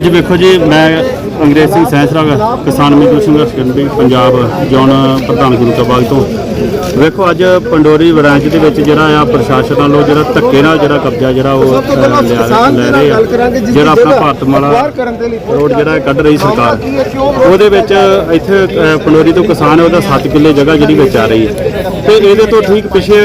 ਅੱਜ ਵੇਖੋ ਜੀ, ਮੈਂ ਅੰਗਰੇਜ਼ ਸਿੰਘ ਸੈਂਸਰਾ ਕਿਸਾਨ ਮਜ਼ਦੂਰ ਸੰਘਰਸ਼ ਕਮੇਟੀ ਪੰਜਾਬ ਜੌਨ ਪ੍ਰਧਾਨ ਗੁਰੂ ਕਾ ਤੋਂ ਵੇਖੋ ਅੱਜ ਪੰਡੋਰੀ ਬ੍ਰਾਂਚ ਦੇ ਵਿੱਚ ਜਿਹੜਾ ਆ ਪ੍ਰਸ਼ਾਸਨ ਵੱਲੋਂ ਜਿਹੜਾ ਧੱਕੇ ਨਾਲ ਜਿਹੜਾ ਕਬਜ਼ਾ ਜਿਹੜਾ ਉਹ ਲਿਆ ਲੈ ਰਹੇ ਆ। ਜਿਹੜਾ ਆਪਣਾ ਜਗ੍ਹਾ ਭਾਰਤਮਾਲਾ ਰੋਡ ਜਿਹੜਾ ਕੱਢ ਰਹੀ ਸਰਕਾਰ? ਉਹਦੇ ਵਿੱਚ ਇੱਥੇ ਪੰਡੋਰੀ ਤੋਂ ਕਿਸਾਨ ਹੈ ਉਹਦਾ 7 ਕਿੱਲੇ ਜਗ੍ਹਾ ਜਿਹੜੀ ਵਿੱਚ ਆ ਰਹੀ ਹੈ। ਤੇ ਇਹਦੇ ਤੋਂ ਠੀਕ ਪਿੱਛੇ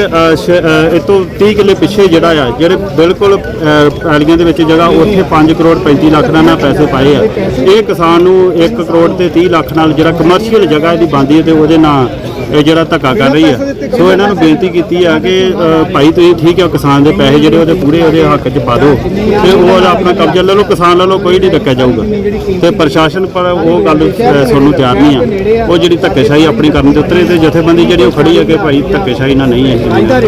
ਇਹ ਤੋਂ 30 ਕਿੱਲੇ ਪਿੱਛੇ ਜਿਹੜਾ ਆ ਜਿਹੜੇ ਬਿਲਕੁਲ ਪੈਲੀਆਂ ਦੇ ਵਿੱਚ ਜਗ੍ਹਾ ਉੱਥੇ 5 ਕਰੋੜ 35 ਲੱਖ ਦਾ ਨਾ ਪੈਸੇ ਪਾਏ ਆ। ਇਹ ਕਿਸਾਨ ਨੂੰ 1 ਕਰੋੜ ਤੇ 30 ਲੱਖ ਨਾਲ ਜਿਹੜਾ ਕਮਰਸ਼ੀਅਲ ਜਗ੍ਹਾ ਇਹਦੀ ਬਣਦੀ ਹੈ ਤੇ ਉਹਦੇ ਨਾਲ ਇਹ ਜਿਹੜਾ ਧੱਕਾ ਕਰ ਰਹੀ ਹੈ ਸੋ ਇਹਨਾਂ ਨੂੰ ਬੇਨਤੀ ਕੀਤੀ ਆ ਕਿ ਅ, ਭਾਈ ਤੁਸੀਂ ਠੀਕ ਹੈ ਕਿਸਾਨ ਦੇ ਪੈਸੇ ਜਿਹੜੇ ਉਹਦੇ ਪੂਰੇ ਉਹਦੇ ਹੱਕ 'ਚ ਪਾ ਦਿਓ। ਤੇ ਉਹ ਉਹਦਾ ਆਪਣਾ ਕਬਜ਼ਾ ਲੈ ਲਓ ਕਿਸਾਨ ਲੈ ਲਓ ਕੋਈ ਨਹੀਂ ਡੱਕਿਆ ਜਾਊਗਾ। ਤੇ ਪ੍ਰਸ਼ਾਸਨ ਪਰ ਉਹ ਗੱਲ ਅ, ਸੁਣਨ ਨੂੰ ਤਿਆਰ ਨਹੀਂ ਆ। ਉਹ ਜਿਹੜੀ ਧੱਕੇਸ਼ਾਹੀ ਆਪਣੀ ਕਰਨ ਦੇ ਉੱਤਰੇ ਤੇ ਜਥੇਬੰਦੀ ਜਿਹੜੀ ਉਹ ਖੜੀ ਹੈ ਕਿ ਭਾਈ ਧੱਕੇਸ਼ਾਹੀ ਨਾਲ ਨਹੀਂ ਹੈ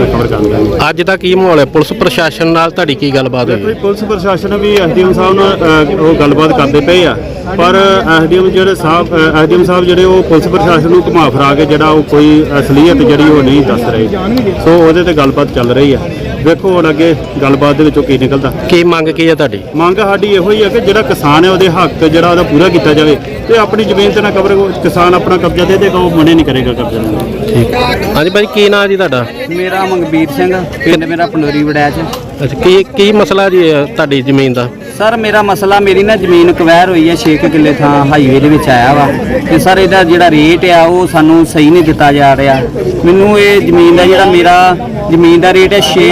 ਕਵਰ ਕਰਨੀ ਅੱਜ ਦਾ ਕੀ ਮਾਹੌਲ ਹੈ? ਪੁਲਿਸ ਪ੍ਰਸ਼ਾਸਨ ਨਾਲ ਤੁਹਾਡੀ ਕੀ ਗੱਲਬਾਤ ਹੋਈ? ਕੋਈ ਪੁਲਿਸ ਪ੍ਰਸ਼ਾਸਨ ਵੀ ਐਸਡੀਐਮ ਸਾਹਿਬ ਨਾਲ ਅ, ਉਹ ਗੱਲਬਾਤ ਕਰਦੇ ਪਏ ਆ। ਪਰ ਐਸਡੀਐਮ ਜਿਹੜੇ ਸਾਹਿਬ ਐਸਡੀਐਮ ਸਾਹਿਬ ਜਿਹੜੇ ਉਹ ਪੁਲਿਸ ਪ੍ਰਸ਼ਾਸਨ ਨੂੰ ਘੁਮਾ ਫਿਰਾ ਕੇ ਜਿਹੜਾ ਉਹ ਕੋਈ ਅਸਲੀਅਤ ਜਿਹੜੀ ਉਹ ਨਹੀਂ ਦੱਸ ਰਹੇ। ਸੋ ਉਹਦੇ ਤੇ ਗੱਲਬਾਤ ਚੱਲ ਰਹੀ ਆ ਵੇਖੋ ਹੁਣ ਅੱਗੇ ਗੱਲਬਾਤ ਦੇ ਵਿੱਚੋਂ ਕੀ ਨਿਕਲਦਾ। ਕੀ ਮੰਗ ਕੀ ਹੈ ਤੁਹਾਡੀ? ਮੰਗ ਸਾਡੀ ਇਹੋ ਹੀ ਹੈ ਕਿ ਜਿਹੜਾ ਕਿਸਾਨ ਹੈ ਉਹਦੇ ਹੱਕ ਜਿਹੜਾ ਉਹਦਾ ਪੂਰਾ ਕੀਤਾ ਜਾਵੇ ਤੇ ਆਪਣੀ ਜ਼ਮੀਨ ਤੇ ਨਾ ਕਬਰ ਕਿਸਾਨ ਆਪਣਾ ਕਬਜ਼ਾ ਦੇ ਦੇਗਾ ਉਹ ਮਨੇ ਨਹੀਂ ਕਰੇਗਾ ਕਬਜ਼ਾ ਲੈਣ ਠੀਕ। ਹਾਂਜੀ ਭਾਈ ਕੀ ਨਾਂ ਜੀ ਤੁਹਾਡਾ? ਮੇਰਾ ਮੰਗਬੀਰ ਸਿੰਘ ਪਿੰਡ ਮੇਰਾ ਪੰਡੋਰੀ ਵੜੈਚ। ਅੱਛਾ ਕੀ ਕੀ ਮਸਲਾ ਜੀ ਹੈ ਤੁਹਾਡੀ ਜ਼ਮੀਨ ਦਾ? ਸਰ ਮੇਰਾ ਮਸਲਾ ਮੇਰੀ ਨਾ ਜ਼ਮੀਨ ਕਵੈਰ ਹੋਈ ਹੈ 6 ਕਿੱਲੇ ਥਾਂ ਹਾਈਵੇ ਦੇ ਵਿੱਚ ਆਇਆ ਵਾ ਤੇ ਸਰ ਇਹਦਾ ਜਿਹੜਾ ਰੇਟ ਆ ਉਹ ਸਾਨੂੰ ਸਹੀ ਨਹੀਂ ਦਿੱਤਾ ਜਾ ਰਿਹਾ। ਮੈਨੂੰ ਇਹ ਜ਼ਮੀਨ ਦਾ ਜਿਹੜਾ ਮੇਰਾ ਜ਼ਮੀਨ ਦਾ ਰੇਟ ਹੈ 6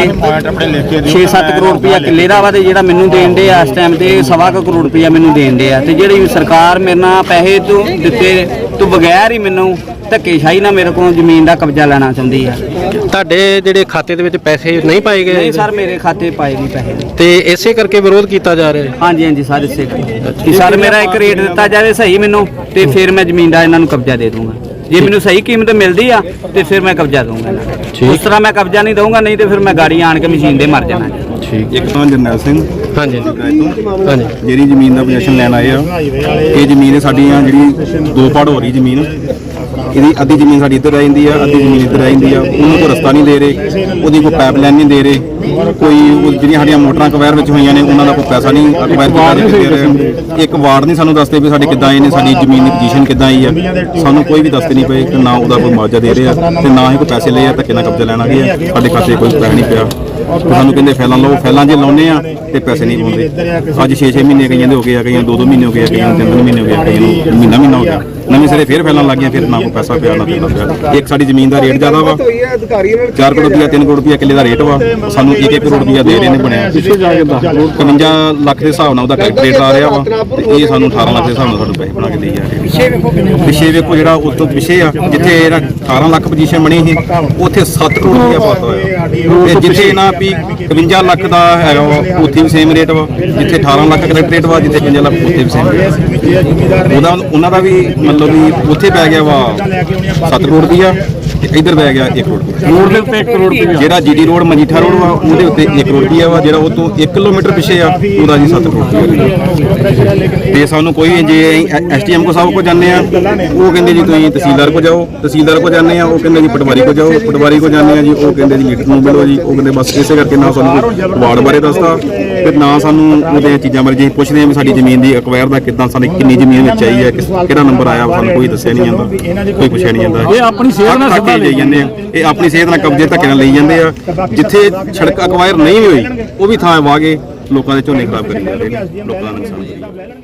6-7 ਕਰੋੜ ਰੁਪਇਆ ਕਿੱਲੇ ਦਾ ਵਾ ਤੇ ਜਿਹੜਾ ਮੈਨੂੰ ਦੇਣ ਦੇ ਆ ਇਸ ਟਾਈਮ ਤੇ ਸਵਾ ਕਰੋੜ ਰੁਪਇਆ ਮੈਨੂੰ ਦੇਣ ਦੇ ਆ। ਤੇ ਜਿਹੜੀ ਸਰਕਾਰ ਮੇਰੇ ਨਾਲ ਪੈਸੇ ਤੋਂ ਦਿੱਤੇ ਤੋਂ ਬਗੈਰ ਹੀ ਮੈਨੂੰ ਧੱਕੇਸ਼ਾਹੀ ਨਾਲ ਮੇਰੇ ਕੋਲ ਜ਼ਮੀਨ ਦਾ ਕਬਜ਼ਾ ਲੈਣਾ ਚਾਹੁੰਦੀ ਆ ਤੁਹਾਡੇ ਜਿਹੜੇ ਖਾਤੇ ਦੇ ਵਿੱਚ ਪੈਸੇ ਨਹੀਂ ਪਾਏ ਗਏ? ਨਹੀਂ ਸਰ ਮੇਰੇ ਖਾਤੇ ਪਾਏ ਨਹੀਂ ਪੈਸੇ। ਤੇ ਇਸੇ ਕਰਕੇ ਵਿਰੋਧ ਕੀਤਾ ਜਾ ਰਿਹਾ ਹੈ? ਹਾਂਜੀ ਹਾਂਜੀ ਸਰ ਇਸੇ ਕਿ ਸਰ ਮੇਰਾ ਇੱਕ ਰੇਟ ਦਿੱਤਾ ਜਾਵੇ ਸਹੀ ਮੈਨੂੰ ਤੇ ਫਿਰ ਮੈਂ ਜ਼ਮੀਨ ਦਾ ਇਹਨਾਂ ਨੂੰ ਕਬਜ਼ਾ ਦੇ ਦੂੰਗਾ ਜੇ ਮੈਨੂੰ ਸਹੀ ਕੀਮਤ ਮਿਲਦੀ ਆ ਤੇ ਫਿਰ ਮੈਂ ਕਬਜ਼ਾ ਦਊਂਗਾ ਇਹਨਾਂ ਨੂੰ। ਉਸ ਤਰ੍ਹਾਂ ਮੈਂ ਕਬਜ਼ਾ ਨਹੀਂ ਦਊਂਗਾ ਨਹੀਂ ਤੇ ਫਿਰ ਮੈਂ ਗਾੜੀ ਆਣ ਕੇ ਮਸ਼ੀਨ ਦੇ ਮਰ ਜਾਣਾ। ਜੀ। ਠੀਕ। ਇੱਕ ਤਾਂ ਜਰਨੈਲ ਸਿੰਘ। ਹਾਂਜੀ। ਹਾਂਜੀ। ਜਿਹੜੀ ਜ਼ਮੀਨ ਦਾ ਪੋਜੀਸ਼ਨ ਲੈਣ ਆਏ ਆ ਇਹ ਜ਼ਮੀਨ ਹੈ ਸਾਡੀ ਆ ਜਿਹੜੀ ਦੋ ਪੜ ਹੋ ਰਹੀ ਜ਼ਮੀਨ। ਇਹਦੀ ਅੱਧੀ ਜ਼ਮੀਨ ਸਾਡੀ ਇੱਧਰ ਰਹਿ ਜਾਂਦੀ ਆ, ਅੱਧੀ ਜ਼ਮੀਨ ਇੱਧਰ ਰਹਿ ਜਾਂਦੀ ਆ। ਉਹਨੂੰ ਕੋਈ ਰਸਤਾ ਨਹੀਂ ਦੇ ਰਹੇ, ਉਹਦੀ ਕੋਈ ਪਾਈਪਲਾਈਨ ਨਹੀਂ ਦੇ ਰਹੇ, ਕੋਈ ਉਹ ਜਿਹੜੀਆਂ ਸਾਡੀਆਂ ਮੋਟਰਾਂ ਕਵੈਰ ਵਿੱਚ ਹੋਈਆਂ ਨੇ, ਉਹਨਾਂ ਦਾ ਕੋਈ ਪੈਸਾ ਨਹੀਂ ਅਕਵਾਇਰ ਕੀਤਾ ਦੇ ਰਹੇ। ਇੱਕ ਵਾਰਡ ਨਹੀਂ ਸਾਨੂੰ ਦੱਸਦੇ ਵੀ ਸਾਡੇ ਕਿੱਦਾਂ ਆਏ ਨੇ, ਸਾਡੀ ਜ਼ਮੀਨ ਦੀ ਪੋਜੀਸ਼ਨ ਕਿੱਦਾਂ ਆਈ ਆ। ਸਾਨੂੰ ਕੋਈ ਵੀ ਦੱਸਦੇ ਨਹੀਂ ਪਏ ਕਿ ਨਾ ਉਹਦਾ ਕੋਈ ਮੁਆਵਜ਼ਾ ਦੇ ਰਹੇ ਆ ਤੇ ਨਾ ਹੀ ਕੋਈ ਪੈਸੇ ਲਏ ਆ, ਧੱਕੇ ਨਾਲ ਕਬਜ਼ਾ ਲੈਣ ਆ ਗਏ ਆ। ਸਾਡੇ ਖਾਤੇ ਕੋਈ ਪੈਸਾ ਨਹੀਂ ਪਿਆ। ਸਾਨੂੰ ਕਹਿੰਦੇ ਫੈਲਾਂ ਲਓ, ਫੈਲਾਂ ਜੇ ਲਾਉਨੇ ਆ ਤੇ ਪੈਸੇ ਨਹੀਂ ਪਾਉਂਦੇ ਅੱਜ 6-6 ਮਹੀਨੇ ਕਈਆਂ ਦੇ ਹੋ ਗਏ ਆ, ਕਈਆਂ 2-2 ਮਹੀਨੇ ਹੋ ਗਏ ਆ, ਕਈਆਂ ਨੂੰ 3-3 ਮਹੀਨੇ ਹੋ ਗਏ ਆ, ਕਈਆਂ ਨੂੰ ਮਹੀਨਾ ਮਹੀਨਾ ਹੋ ਗਿਆ। ਨਵੇਂ ਸਿਰੇ ਫੇਰ ਫੈਲਾਂ ਲੱਗ ਗਈਆਂ ਫਿਰ ਨਾ ਕੋਈ ਪੈਸਾ ਪਿਆ ਨਾ ਦੇਣਾ ਪਿਆ। ਇੱਕ ਸਾਡੀ ਜ਼ਮੀਨ ਦਾ ਰੇਟ ਜ਼ਿਆਦਾ ਵਾ। ਹੋਈ ਹੈ ਅਧਿਕਾਰੀਆਂ ਨਾਲ 4 ਕਰੋੜ ਰੁਪਇਆ 3 ਕਰੋੜ ਰੁਪਇਆ ਕਿੱਲੇ ਦਾ ਰੇਟ ਵਾ। ਸਾਨੂੰ 1-1 ਕਰੋੜ ਰੁਪਇਆ ਦੇ ਰਹੇ ਨੇ ਬਣਿਆ। 51 ਲੱਖ ਦੇ ਹਿਸਾਬ ਨਾਲ ਉਹਦਾ ਕੈਲਕੂਲੇਟਰ ਆ ਰਿਹਾ ਵਾ। ਤੇ ਇਹ ਸਾਨੂੰ 18 ਲੱਖ ਦੇ ਹਿਸਾਬ ਨਾਲ ਸਾਨੂੰ ਪੈਸੇ ਬਣਾ ਕੇ ਦੇਈ ਜਾ ਰਹੇ ਪਿੱਛੇ ਵੇਖੋ ਪਿੱਛੇ ਵੇਖੋ ਜਿਹੜਾ ਉਸ ਤੋਂ ਪਿੱਛੇ ਆ ਜਿੱਥੇ ਇਹਦਾ 18 ਲੱਖ ਪੋਜੀਸ਼ਨ ਬਣੀ ਸੀ ਉੱਥੇ 7 ਕਰੋੜ ਰੁਪਇਆ ਪਾਤਾ ਹੋਇਆ। ਤੇ ਜਿੱਥੇ ਨਾ ਵੀ 51 ਲੱਖ ਦਾ ਹੈਗਾ ਉੱਥੇ ਵੀ ਸੇਮ ਰੇਟ ਵਾ। ਜਿੱਥੇ 18 ਲੱਖ ਕੈਲਕੂਲੇਟ ਰੇਟ ਵਾ ਜਿੱਥੇ 51 ਲੱਖ ਉੱਥੇ ਵੀ ਸੇਮ ਰੇਟ ਉਹਦਾ ਉਹਨਾਂ ਦਾ ਵੀ ਮਤਲਬ ਵੀ ਉੱਥੇ ਪੈ ਗਿਆ ਵਾ 7 ਕਰੋੜ ਰੁਪਇਆ ਤੇ ਇੱਧਰ ਪੈ ਗਿਆ 1 ਕਰੋੜ ਰੋਡ ਦੇ ਉੱਤੇ 1 ਕਰੋੜ ਰੁਪਏ ਜਿਹੜਾ ਜੀਡੀ ਰੋਡ ਮਜੀਠਾ ਰੋਡ ਵਾ ਉਹਦੇ ਉੱਤੇ 1 ਕਰੋੜ ਰੁਪਇਆ ਵਾ ਜਿਹੜਾ ਉਹ ਤੋਂ 1 ਕਿਲੋਮੀਟਰ ਪਿੱਛੇ ਆ ਉਹਦਾ ਜੀ 7 ਕਰੋੜ ਰੁਪਇਆ ਤੇ ਸਾਨੂੰ ਕੋਈ ਜੇ ਐਸਟੀਐਮ ਕੋ ਸਾਹਿਬ ਕੋ ਜਾਂਦੇ ਆ ਉਹ ਕਹਿੰਦੇ ਜੀ ਤੁਸੀਂ ਤਹਿਸੀਲਦਾਰ ਕੋ ਜਾਓ ਤਹਿਸੀਲਦਾਰ ਕੋ ਜਾਂਦੇ ਆ ਉਹ ਕਹਿੰਦੇ ਜੀ ਪਟਵਾਰੀ ਕੋ ਜਾਓ ਪਟਵਾਰੀ ਕੋ ਜਾਂਦੇ ਆ ਜੀ ਉਹ ਕਹਿੰਦੇ ਜੀ ਮੀਟਰ ਨੂੰ ਮਿਲੋ ਜੀ ਉਹ ਕਹਿੰਦੇ ਬਸ ਇਸੇ ਕਰਕੇ ਨਾ ਸਾਨੂੰ ਵਾਰਡ ਬਾਰੇ ਦੱਸਦਾ। ਤੇ ਨਾ ਸਾਨੂੰ ਉਹਦੇ ਚੀਜ਼ਾਂ ਬਾਰੇ ਜੇ ਪੁੱਛਦੇ ਆ ਵੀ ਸਾਡੀ ਜ਼ਮੀਨ ਦੀ ਅਕਵਾਇਰ ਦਾ ਕਿੱਦਾਂ ਸਾਡੀ ਕਿੰਨੀ ਜ਼ਮੀਨ ਵਿੱਚ ਆਈ ਹੈ ਕਿਹੜਾ ਨੰਬਰ ਆਇਆ ਸਾਨੂੰ ਕੋਈ ਦੱਸਿਆ ਨਹੀਂ ਜਾਂਦਾ ਕੋਈ ਪੁੱਛਿਆ ਨਹੀਂ ਜਾਂਦਾ। ਇਹ ਆਪਣੀ ਸਿਹਤ ਨਾਲ ਸਿੱਧਾ ਲਈ ਜਾਂਦੇ ਆ। ਇਹ ਆਪਣੀ ਸਿਹਤ ਨਾਲ ਕਬਜ਼ੇ ਧੱਕੇ ਨਾਲ ਲਈ ਜਾਂਦੇ ਆ। ਜਿੱਥੇ ਸੜਕ ਅਕਵਾਇਰ ਨਹੀਂ ਹੋਈ ਉਹ ਵੀ ਥਾਂ ਵਾਗੇ ਲੋਕਾਂ ਦੇ ਝੋਨੇ ਖਰਾਬ ਕਰੀ ਜਾਂਦੇ ਨੇ ਲੋਕਾਂ ਦਾ ਨੁਕਸਾਨ ਕਰੀ ਜਾਂਦੇ ਨੇ।